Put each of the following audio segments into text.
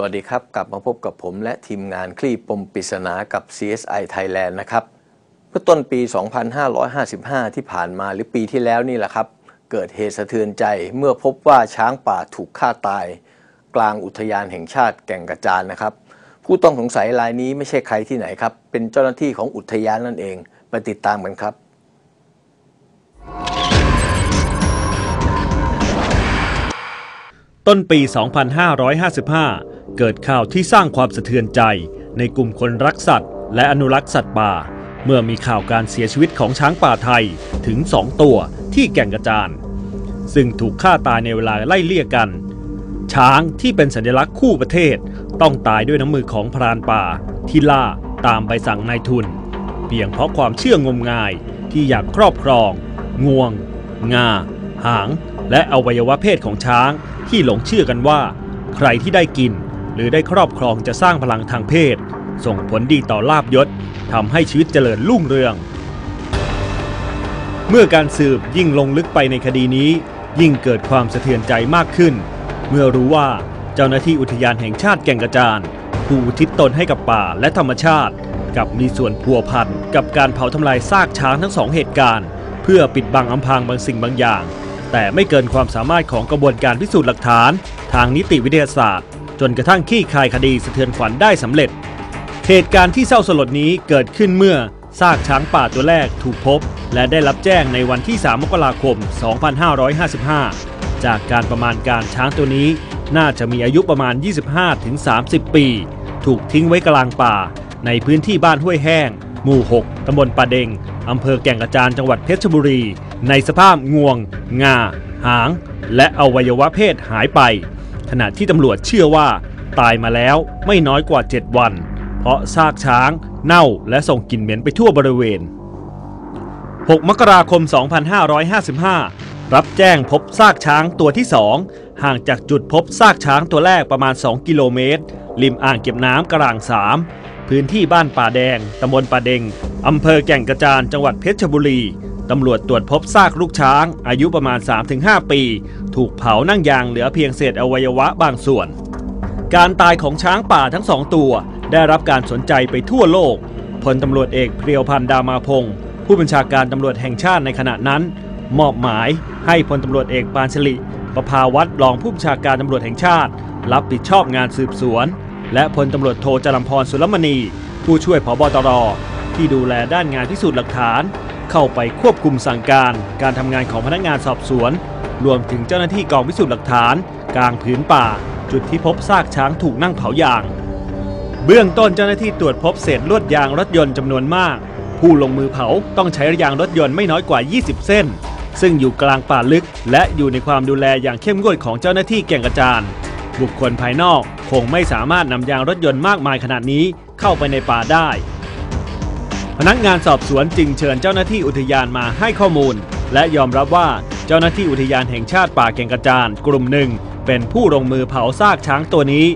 สวัสดีครับ กลับมาพบกับผมและทีมงานคลี่ปมปริศนากับ CSI Thailand นะครับเมื่อต้นปี 2555 ที่ผ่านมาหรือปีที่แล้วนี่แหละครับ เกิดเหตุสะเทือนใจเมื่อพบว่าช้างป่าถูกฆ่าตาย กลางอุทยานแห่งชาติแก่งกระจานนะครับ ผู้ต้องสงสัยรายนี้ไม่ใช่ใครที่ไหนครับ เป็นเจ้าหน้าที่ของอุทยานนั่นเอง ไปติดตามกันครับ ต้นปี 2555 เกิดข่าวที่สร้างความสะเทือนใจ ในกลุ่มคนรักสัตว์ และอนุรักษ์สัตว์ป่า เมื่อมีข่าวการเสียชีวิตของช้างป่าไทยถึง 2 ตัวที่แก่งกระจาน ซึ่งถูกฆ่าตายในเวลาไล่เลี่ยกัน ช้างที่เป็นสัญลักษณ์คู่ประเทศ ต้องตายด้วยน้ำมือของพรานป่า ที่ล่าตามใบสั่งนายทุน เพียงเพราะความเชื่องมงายที่อยากครอบครอง งวง งา หาง และอวัยวะเพศของช้าง ที่หลงเชื่อกันว่า ใครที่ได้กินหรือได้ครอบครองจะสร้างพลังทางเพศ ส่งผลดีต่อลาบยศทำให้ชีวิตเจริญรุ่งเรือง เมื่อการสืบยิ่งลงลึกไปในคดีนี้ ยิ่งเกิดความสะเทือนใจมากขึ้น เมื่อรู้ว่าเจ้าหน้าที่อุทยานแห่งชาติแก่งกระจานผู้อุทิศตนให้กับป่าและธรรมชาติ กับมีส่วนพัวพันกับการเผาทำลายซากช้างทั้งสองเหตุการณ์ เพื่อปิดบังอำพรางบางสิ่งบางอย่าง แต่ไม่เกินความสามารถของกระบวนการพิสูจน์หลักฐาน ทางนิติวิทยาศาสตร์ จนกระทั่งขี้คายคดีสะเทือนขวัญได้สำเร็จ เหตุการณ์ที่เศร้าสลดนี้เกิดขึ้นเมื่อซากช้างป่าตัวแรกถูกพบ และได้รับแจ้งในวันที่ 3 มกราคม 2555 จากการประมาณการช้างตัวนี้น่าจะมีอายุประมาณ 25-30 ปี ถูกทิ้งไว้กลางป่า ในพื้นที่บ้านห้วยแห้ง หมู่ 6 ตำบลป่าเดง อำเภอแก่งกระจาน จังหวัดเพชรบุรี ในสภาพงวง งา หาง และอวัยวะเพศหายไป ขณะที่ตำรวจเชื่อว่า ตายมาแล้วไม่น้อยกว่า 7 วัน เพราะซากช้างเน่าและส่งกลิ่นเหม็นไปทั่วบริเวณ 6 มกราคม 2555 รับแจ้งพบซากช้างตัวที่ 2 ห่างจากจุดพบซากช้างตัวแรกประมาณ 2 กิโลเมตร ริมอ่างเก็บน้ำกระราง3พื้นที่บ้านป่าแดง ตำบลป่าเดง อำเภอแก่งกระจาน จังหวัดเพชรบุรี ตำรวจตรวจพบซากลูกช้าง อายุประมาณ 3-5 ปี ถูกเผานั่งยางเหลือเพียงเศษอวัยวะบางส่วน การตายของช้างป่าทั้งสองตัว ได้รับการสนใจไปทั่วโลกพลตำรวจเอกเพรียวพันธ์ดามาพงศ์ผู้บัญชาการตำรวจแห่งชาติในขณะนั้น มอบหมายให้พลตำรวจเอกปานชลิประภาวัตรรองผู้บัญชาการตำรวจแห่งชาติ รับผิดชอบงานสืบสวน และพลตำรวจโทจรัมพรสุลมณี ผู้ช่วยผบตรที่ดูแลด้านงานพิสูจน์หลักฐาน เข้าไปควบคุมสั่งการ การทำงานของพนักงานสอบสวน รวมถึงเจ้าหน้าที่กองพิสูจน์หลักฐาน กลางผืนป่า จุดที่พบซากช้างถูกนั่งเผายาง เบื้องต้นเจ้าหน้าที่ตรวจพบเศษลวดยางรถยนต์จำนวนมาก ผู้ลงมือเผาต้องใช้ยางรถยนต์ไม่น้อยกว่า 20 เส้น ซึ่งอยู่กลางป่าลึก และอยู่ในความดูแลอย่างเข้มงวดของเจ้าหน้าที่แก่งกระจานบุคคลภายนอกคงไม่สามารถนำยางรถยนต์มากมายขนาดนี้เข้าไปในป่าได้ พนักงานสอบสวนจึงเชิญเจ้าหน้าที่อุทยานมาให้ข้อมูล และยอมรับว่าเจ้าหน้าที่อุทยานแห่งชาติป่าแก่งกระจานกลุ่มหนึ่ง เป็นผู้ลงมือเผาซากช้างตัวนี้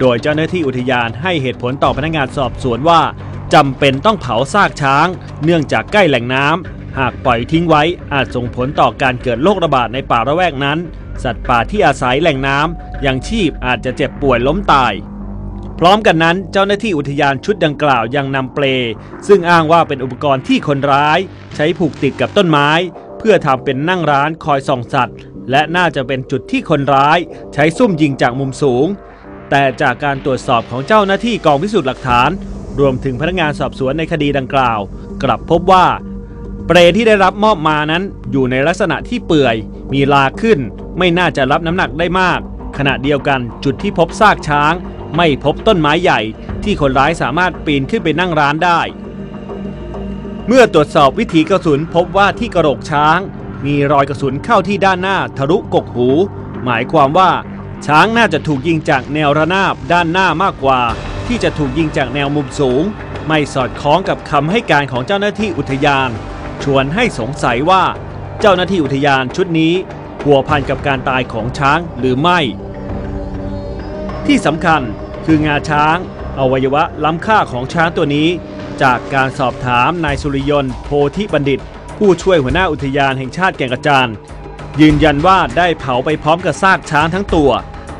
โดยเจ้าหน้าที่อุทยานให้เหตุผลต่อพนักงานสอบสวนว่าจำเป็นต้องเผาซากช้าง เนื่องจากใกล้แหล่งน้ำหากปล่อยทิ้งไว้อาจส่งผลต่อการเกิดโรคระบาดในป่าระแวกนั้น สัตว์ป่าที่อาศัยแหล่งน้ำยังชีพอาจจะเจ็บป่วยล้มตาย พร้อมกันนั้นเจ้าหน้าที่อุทยานชุดดังกล่าวยังนำเปล ซึ่งอ้างว่าเป็นอุปกรณ์ที่คนร้าย ใช้ผูกติดกับต้นไม้ เพื่อทำเป็นนั่งร้านคอยส่องสัตว์ และน่าจะเป็นจุดที่คนร้าย ใช้ซุ่มยิงจากมุมสูง แต่จากการตรวจสอบของเจ้าหน้าที่กองพิสูจน์หลักฐาน รวมถึงพนักงานสอบสวนในคดีดังกล่าว กลับพบว่า เปรที่ได้รับมอบมานั้น อยู่ในลักษณะที่เปื่อย มีลาขึ้น ไม่น่าจะรับน้ำหนักได้มาก ขณะเดียวกันจุดที่พบซากช้าง ไม่พบต้นไม้ใหญ่ที่คนร้ายสามารถปีนขึ้นไปนั่งร้านได้ เมื่อตรวจสอบวิถีกระสุนพบว่าที่กระโหลกช้าง มีรอยกระสุนเข้าที่ด้านหน้าทะลุกกหู หมายความว่าช้างน่าจะถูกยิงจากแนวระนาบด้านหน้ามากกว่า ที่จะถูกยิงจากแนวมุมสูง ไม่สอดคล้องกับคำให้การของเจ้าหน้าที่อุทยาน ชวนให้สงสัยว่า เจ้าหน้าที่อุทยานชุดนี้ผัวพันกับการตายของช้างหรือไม่ ที่สำคัญคืองาช้าง อวัยวะล้ำค่าของช้างตัวนี้ จากการสอบถามนายสุริยนต์โพธิบัณฑิต ผู้ช่วยหัวหน้าอุทยานแห่งชาติแก่งกระจานยืนยันว่าได้เผาไปพร้อมกับซากช้างทั้งตัว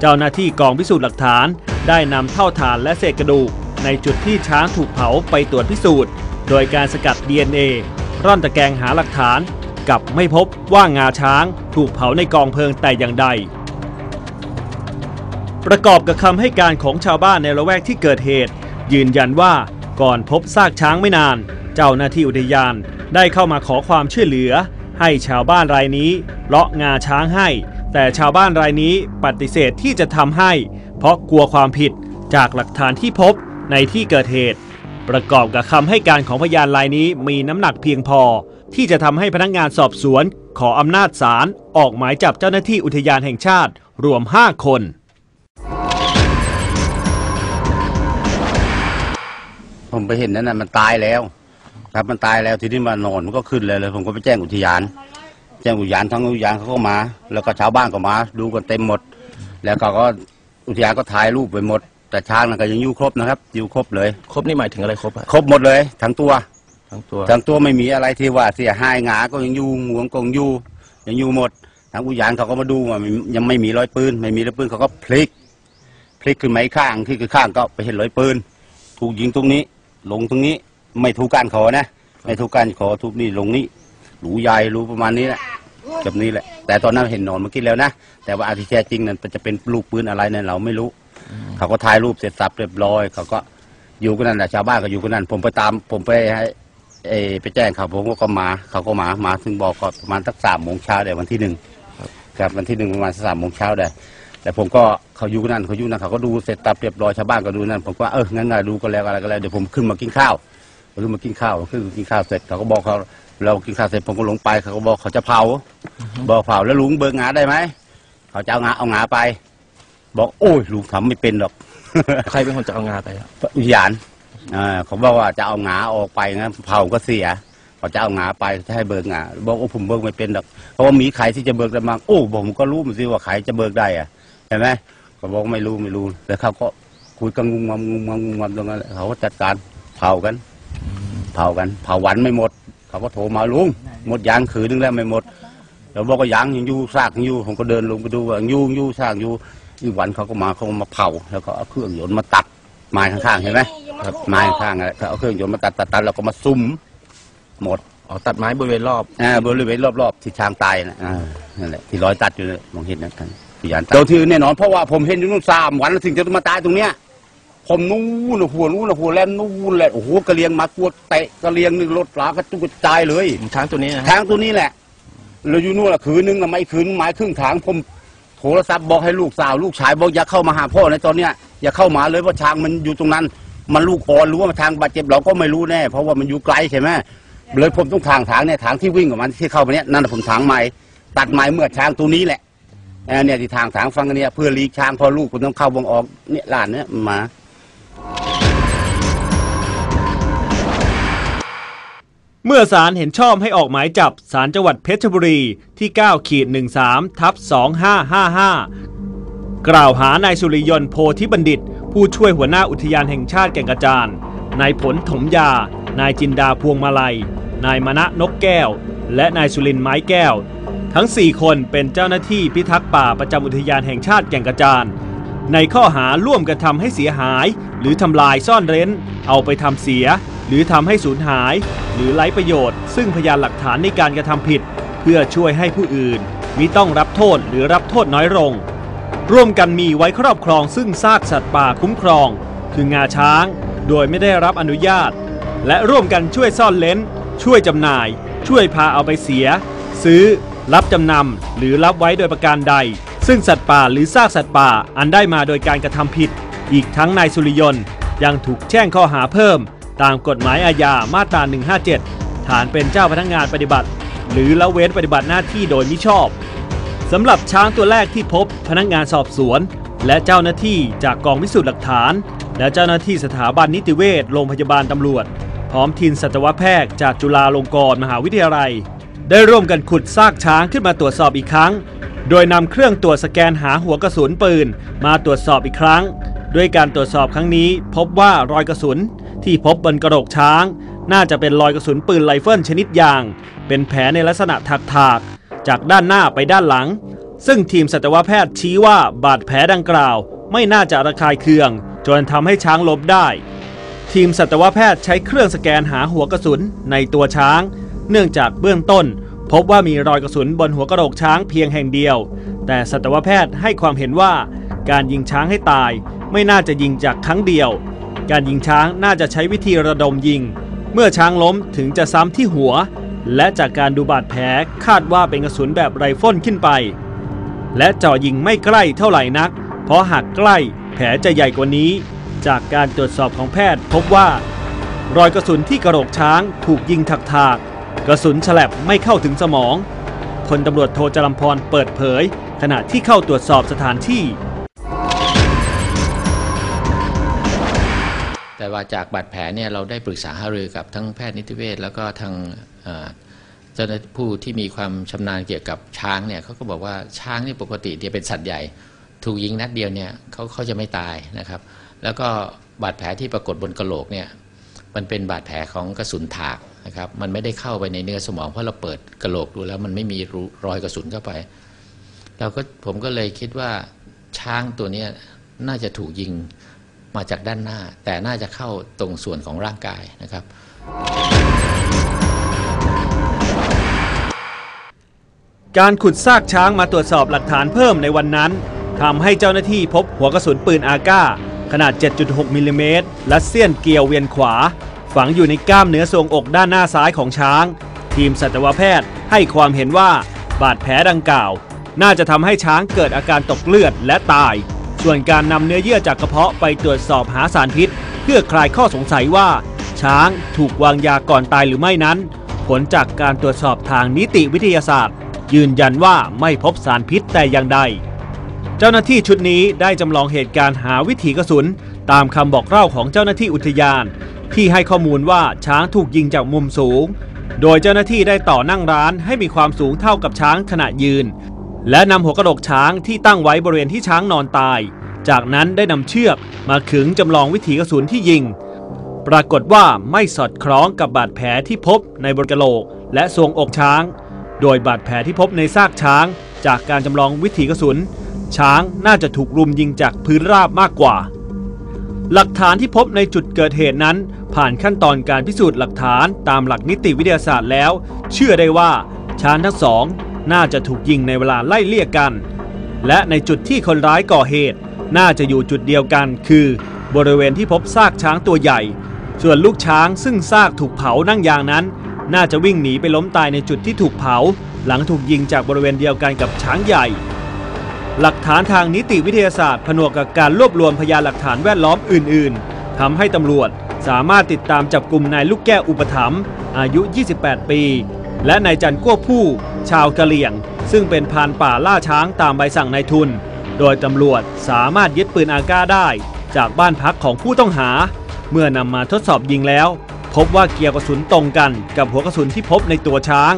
เจ้าหน้าที่กองพิสูจน์หลักฐาน ได้นำเท่าฐานและเศษกระดูก ในจุดที่ช้างถูกเผาไปตรวจพิสูจน์ โดยการสกัด DNA ร่อนตะแกรงหาหลักฐาน กับไม่พบว่างาช้างถูกเผาในกองเพลิงแต่อย่างใด ประกอบกับคำให้การของชาวบ้านในละแวกที่เกิดเหตุ ยืนยันว่าก่อนพบซากช้างไม่นาน เจ้าหน้าที่อุทยานได้เข้ามาขอความช่วยเหลือ ให้ชาวบ้านรายนี้เลาะงาช้างให้ แต่ชาวบ้านรายนี้ปฏิเสธที่จะทำให้ เพราะกลัวความผิดจากหลักฐานที่พบในที่เกิดเหตุ ประกอบกับคำให้การของพยานรายนี้มีน้ำหนักเพียงพอ ที่จะทำให้พนักงานสอบสวน ขออำนาจศาลออกหมายจับเจ้าหน้าที่อุทยานแห่งชาติรวม 5 คน ผมไปเห็นนั่นน่ะมันตายแล้ว ครับมันตายแล้วทีนี้มานอนมันก็ขึ้นเลยเลยผมก็ไปแจ้งอุทยาน แจ้งอุทยานทั้งอุทยานเขาก็มา แล้วก็ชาวบ้านก็มา ดูกันเต็มหมด แล้วเขาก็อุทยานก็ถ่ายรูปไปหมด แต่ช้างนั่นก็ยังอยู่ครบนะครับอยู่ครบเลย ครบนี่หมายถึงอะไรครบอะครบหมดเลย ทั้งตัวทั้งตัวทั้งตัวไม่มีอะไรที่ว่าเสียหายหงาก็ยังอยู่งวงกงอยู่ยังอยู่หมดทางอุทยานเขาก็มาดูว่ามันยังไม่มีรอยปืนไม่มีรอยปืนเขาก็พลิกพลิกขึ้นมาอีกข้างที่คือข้างก็ไปเห็นรอยปืนถูกยิงตรงนี้ ลงตรงนี้ไม่ถูกการขอนะ ไม่ถูกการขอทุกนี่ลงนี้หรูใหญ่รูประมาณนี้แหละแบบนี้แหละ แต่ตอนนั้นเห็นนอนเมื่อกี้แล้วนะ แต่ว่าอาทิแท้จริงนั้นจะเป็นลูกปืนอะไรเนี่ยเราไม่รู้ เขาก็ถ่ายรูปเสร็จสับเรียบร้อย เขาก็อยู่กันนั่นแหละชาวบ้านก็อยู่กันนั่น ผมไปตาม ผมไปให้ไปแจ้งเขาผมก็มา เขาก็มา มาถึงบอกก็ประมาณสักสามโมงเช้าเดี๋ยววันที่หนึ่งครับวันที่หนึ่งประมาณสามโมงเช้าได้ แต่ผมก็เขาอยู่กันนั่นเขาอยู่นั่นเขาก็ดูเสร็จตับเรียบร้อยชาวบ้านก็ดูนั่นผมก็เอองั้นไงดูก็แล้วอะไรก็แล้วเดี๋ยวผมขึ้นมากินข้าวขึ้นมากินข้าวขึ้นมากินข้าวเสร็จเขาก็บอกเขาเรากินข้าวเสร็จผมก็ลงไปเขาก็บอกเขาจะเผา บอกเผาแล้วลุงเบิกงาได้ไหมเขาจะเอางาเอางาไป บอกโอ้ยลุงทำไม่เป็นหรอกใครเป็นคนจะเอางาไปอะอุทยานอ่าเขาบอกว่าจะเอางาออกไปนะเผาก็เสียเขาจะเอางาไปจะให้เบิกงาบอกโอ้ผมเบิกไม่เป็นหรอกเพราะว่ามีใครที่จะเบิกได้บ้างโอ้ผมก็รู้มันสิว่าใครจะเบิกได้อะ เห็นไหมเขาบอกไม่รู้ไม่รู้แล้วเขาก็คุยกันงุมงำงุมงำงุมงำตรงนั้นแหละเขาก็จัดการเผากัน เผากัน เผาวันไม่หมด เขาก็โทรมาลุงหมดยางขืนนึงแล้วไม่หมดเราบอกว่ายังยังอยู่ซากยังอยู่ผมก็เดินลงไปดูว่ายังอยู่ยังอยู่ซากอยู่อีกวันเขาก็มาเขาก็มาเผาแล้วก็เอาเครื่องยนต์มาตัดไม้ข้างๆเห็นไหมครับไม้ข้างอะไรเขาเอาเครื่องยนต์มาตัดตัดตัดแล้วก็มาซุ่มหมดอ๋อตัดไม้บริเวณรอบอ่าบริเวณรอบๆที่ช้างตายนะอ่านั่นแหละที่รอยตัดอยู่เนี่ยมองเห็นนะท่าน พยานตัดโดนที่แน่นอนเพราะว่าผมเห็นอยู่นู่นสามวันแล้วถึงจะมาตายตรงเนี้ย ผมนู่นน่ะหัวนู่นน่ะหัวแลมนู่นแหละโอ้โหกระเลียงมากวดเตะกระเลียงนี่รถลากระจุกกระจายเลยช้างตัวนี้นะฮะทางตัวนี้แหละเราอยู่นู่นละคืนนึงละไม่คืนไม้ครึ่งทางผมโทรศัพท์บอกให้ลูกสาวลูกชายบอกอย่าเข้ามาหาพ่อในตอนเนี้ยอย่าเข้ามาเลยว่าช้างมันอยู่ตรงนั้น มันลูกอ่อนหรือว่ามันทางบาดเจ็บเราก็ไม่รู้แน่ เพราะว่ามันอยู่ไกลใช่ไหมเลยผมต้องทางทางเนี่ยทางที่วิ่งของมันที่เข้ามาเนี่ยนั่นนะผมทางไม้ตัดไม้เมื่อช้างตัวนี้แหละ เออเนี่ยที่ทางทางฟังกันเนี่ยเพื่อลีกช้างพอลูกผมต้องเข้าวงออกเนี่ยหลานเนี่ยมา เมื่อศาลเห็นชอบให้ออกหมายจับศาลจังหวัดเพชรบุรีที่ 9 ขีด 13 ทับ 2555 กล่าวหานายสุริยนต์โพธิบัณฑิต ผู้ช่วยหัวหน้าอุทยานแห่งชาติแก่งกระจานนายผลถมยา นายจินดาพวงมาลัย นายมณะนกแก้ว และนายสุรินไม้แก้ว ทั้ง 4 คนเป็นเจ้าหน้าที่พิทักษ์ป่าประจำอุทยานแห่งชาติแก่งกระจาน ในข้อหาร่วมกันทำให้เสียหาย หรือทำลายซ่อนเร้น เอาไปทำเสีย หรือทำให้สูญหาย หรือไร้ประโยชน์ ซึ่งพยานหลักฐานในการกระทำผิด เพื่อช่วยให้ผู้อื่นมิต้องรับโทษหรือรับโทษน้อยลง ร่วมกันมีไว้ครอบครองซึ่งซากสัตว์ป่าคุ้มครอง คืองาช้าง โดยไม่ได้รับอนุญาต และร่วมกันช่วยซ่อนเล้น ช่วยจำหน่าย ช่วยพาเอาไปเสีย ซื้อ รับจำนำหรือรับไว้โดยประการใด ซึ่งสัตว์ป่าหรือซากสัตว์ป่าอันได้มาโดยการกระทำผิด อีกทั้งนายสุริยนต์ยังถูกแจ้งข้อหาเพิ่ม ตามกฎหมายอาญามาตรา 157 ฐานเป็นเจ้าพนักงานปฏิบัติ หรือละเว้นปฏิบัติหน้าที่โดยมิชอบสำหรับช้างตัวแรกที่พบพนักงานสอบสวน และเจ้าหน้าที่จากกองพิสูจน์หลักฐาน และเจ้าหน้าที่สถาบันนิติเวชโรงพยาบาลตำรวจ พร้อมทีมสัตวแพทย์จากจุฬาลงกรณ์มหาวิทยาลัย ได้ร่วมกันขุดซากช้างขึ้นมาตรวจสอบอีกครั้ง โดยนำเครื่องตรวจสแกนหาหัวกระสุนปืน มาตรวจสอบอีกครั้ง ด้วยการตรวจสอบครั้งนี้ พบว่ารอยกระสุนที่พบบนกระโหลกช้าง น่าจะเป็นรอยกระสุนปืนไรเฟิลชนิดยาง เป็นแผลในลักษณะถากๆจากด้านหน้าไปด้านหลัง ซึ่งทีมสัตวแพทย์ชี้ว่าบาดแผลดังกล่าว ไม่น่าจะระคายเคือง จนทำให้ช้างล้มได้ ทีมสัตวแพทย์ใช้เครื่องสแกนหาหัวกระสุนในตัวช้าง เนื่องจากเบื้องต้น พบว่ามีรอยกระสุนบนหัวกระโหลกช้างเพียงแห่งเดียว แต่สัตวแพทย์ให้ความเห็นว่าการยิงช้างให้ตายไม่น่าจะยิงจากครั้งเดียว การยิงช้างน่าจะใช้วิธีระดมยิง เมื่อช้างล้มถึงจะซ้ำที่หัว และจากการดูบาดแผลคาดว่าเป็นกระสุนแบบไรเฟิลขึ้นไป และเจ่อยิงไม่ใกล้เท่าไหร่นัก เพราะหากใกล้แผลจะใหญ่กว่านี้ จากการตรวจสอบของแพทย์พบว่า รอยกระสุนที่กระโหลกช้างถูกยิงถากๆ กระสุนฉลับไม่เข้าถึงสมองพลตำรวจโทจรัมพรเปิดเผย ขณะที่เข้าตรวจสอบสถานที่ แต่ว่าจากบาดแผลเนี่ยเราได้ปรึกษาหารือกับทั้งแพทย์นิติเวชแล้วก็ทางเอ่อเจ้าหน้าที่ผู้ที่มีความชำนาญเกี่ยวกับช้างเนี่ยเขาก็บอกว่าช้างนี่ปกติเนี่ยเป็นสัตว์ใหญ่ ถูกยิงนัดเดียวเนี่ยเขาเขาจะไม่ตายนะครับ แล้วก็บาดแผลที่ปรากฏบนกระโหลกเนี่ย มันเป็นบาดแผลของกระสุนถากนะครับมันไม่ได้เข้าไปในเนื้อสมองเพราะเราเปิดกระโหลกดูแล้วมันไม่มีรรอยกระสุนเข้าไปเราก็ผมก็เลยคิดว่าช้างตัวนี้น่าจะถูกยิงมาจากด้านหน้า แต่น่าจะเข้าตรงส่วนของร่างกายนะครับ การขุดซากช้างมาตรวจสอบหลักฐานเพิ่มในวันนั้นทำให้เจ้าหน้าที่พบหัวกระสุนปืนอาก้า ขนาด 7.6 มิลลิเมตรและเสี้ยนเกลียวเวียนขวา ฝังอยู่ในกล้ามเนื้อทรวงอกด้านหน้าซ้ายของช้าง ทีมสัตวแพทย์ให้ความเห็นว่าบาดแผลดังกล่าว น่าจะทำให้ช้างเกิดอาการตกเลือดและตาย ส่วนการนำเนื้อเยื่อจากกระเพาะไปตรวจสอบหาสารพิษ เพื่อคลายข้อสงสัยว่า ช้างถูกวางยาก่อนตายหรือไม่นั้น ผลจากการตรวจสอบทางนิติวิทยาศาสตร์ ยืนยันว่าไม่พบสารพิษแต่อย่างใด เจ้าหน้าที่ชุดนี้ได้จำลองเหตุการณ์หาวิถีกระสุน ตามคำบอกเล่าของเจ้าหน้าที่อุทยาน ที่ให้ข้อมูลว่าช้างถูกยิงจากมุมสูง โดยเจ้าหน้าที่ได้ต่อนั่งร้านให้มีความสูงเท่ากับช้างขณะยืน และนำหัวกระโหลกช้างที่ตั้งไว้บริเวณที่ช้างนอนตาย จากนั้นได้นำเชือกมาขึงจำลองวิถีกระสุนที่ยิง ปรากฏว่าไม่สอดคล้องกับบาดแผลที่พบในบนกระโหลก และทรวงอกช้าง โดยบาดแผลที่พบในซากช้าง จากการจำลองวิถีกระสุน ช้างน่าจะถูกรุมยิงจากพื้นราบมากกว่า หลักฐานที่พบในจุดเกิดเหตุนั้น ผ่านขั้นตอนการพิสูจน์หลักฐานตามหลักนิติวิทยาศาสตร์แล้ว เชื่อได้ว่าช้างทั้งสอง น่าจะถูกยิงในเวลาไล่เลี่ยกัน และในจุดที่คนร้ายก่อเหตุ น่าจะอยู่จุดเดียวกัน คือบริเวณที่พบซากช้างตัวใหญ่ ส่วนลูกช้างซึ่งซากถูกเผานั่งยางนั้น น่าจะวิ่งหนีไปล้มตายในจุดที่ถูกเผา หลังถูกยิงจากบริเวณเดียวกันกับช้างใหญ่ หลักฐานทางนิติวิทยาศาสตร์ ผนวกกับการรวบรวมพยานหลักฐานแวดล้อมอื่น ๆทำให้ตำรวจสามารถติดตามจับกลุ่มนายลูกแก้วอุปถัมภ์อายุ 28 ปี และนายจันกั้วผู้ ชาวกะเหลี่ยง ซึ่งเป็นพานป่าล่าช้างตามใบสั่งนายทุน โดยตำรวจสามารถยึดปืนอาก้าได้ จากบ้านพักของผู้ต้องหา เมื่อนำมาทดสอบยิงแล้ว พบว่าเกียร์กระสุนตรงกันกับหัวกระสุนที่พบในตัวช้าง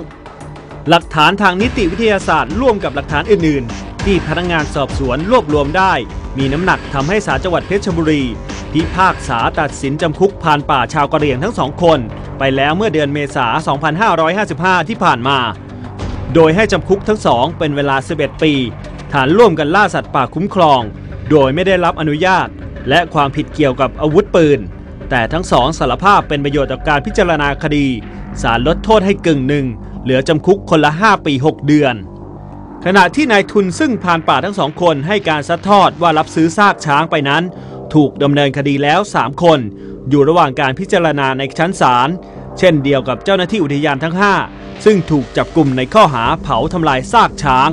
หลักฐานทางนิติวิทยาศาสตร์ร่วมกับหลักฐานอื่นๆ ที่พนักงานสอบสวนรวบรวมได้ มีน้ำหนักทำให้ศาลจังหวัดเพชรบุรีพิพากษาตัดสินจำคุกพรานป่าชาวกะเหรี่ยงทั้งสองคน ไปแล้วเมื่อเดือนเมษา 2555 ที่ผ่านมา โดยให้จำคุกทั้งสองเป็นเวลา 11 ปี ฐานร่วมกันล่าสัตว์ป่าคุ้มครอง โดยไม่ได้รับอนุญาต และความผิดเกี่ยวกับอาวุธปืน แต่ทั้งสองสารภาพเป็นประโยชน์ต่อการพิจารณาคดี ศาลลดโทษให้กึ่งหนึ่งเหลือจำคุกคนละ 5 ปี 6 เดือน ขณะที่นายทุนซึ่งผ่านป่าทั้งสองคนให้การซัดทอดว่ารับซื้อซากช้างไปนั้น ถูกดำเนินคดีแล้ว 3 คน อยู่ระหว่างการพิจารณาในชั้นศาลเช่นเดียวกับเจ้าหน้าที่อุทยานทั้ง 5 ซึ่งถูกจับกลุ่มในข้อหาเผาทำลายซากช้าง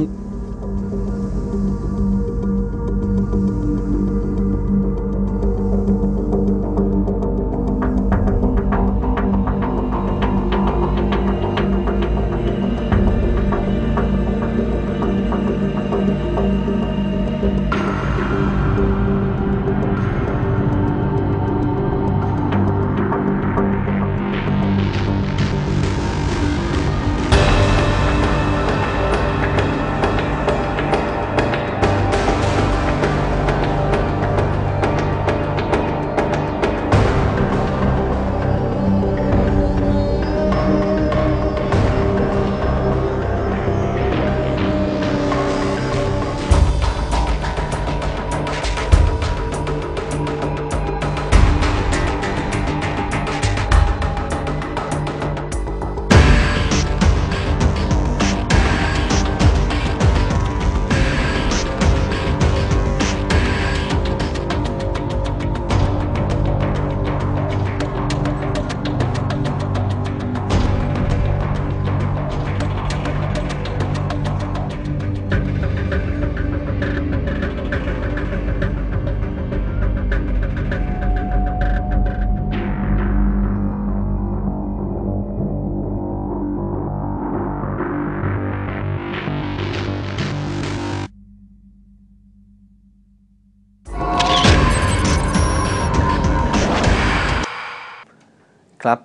ครับ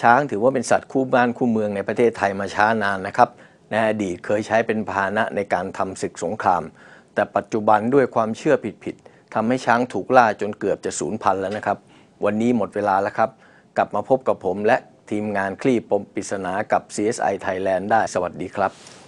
ช้างถือว่าเป็นสัตว์คู่บ้านคู่เมืองในประเทศไทยมาช้านานนะครับในอดีตเคยใช้เป็นพาหนะในการทำศึกสงคราม แต่ปัจจุบันด้วยความเชื่อผิดๆทำให้ช้างถูกล่าจนเกือบจะสูญพันธุ์แล้วนะครับ วันนี้หมดเวลาแล้วครับ กลับมาพบกับผมและทีมงานคลี่ปมปริศนากับ CSI Thailand ได้สวัสดีครับ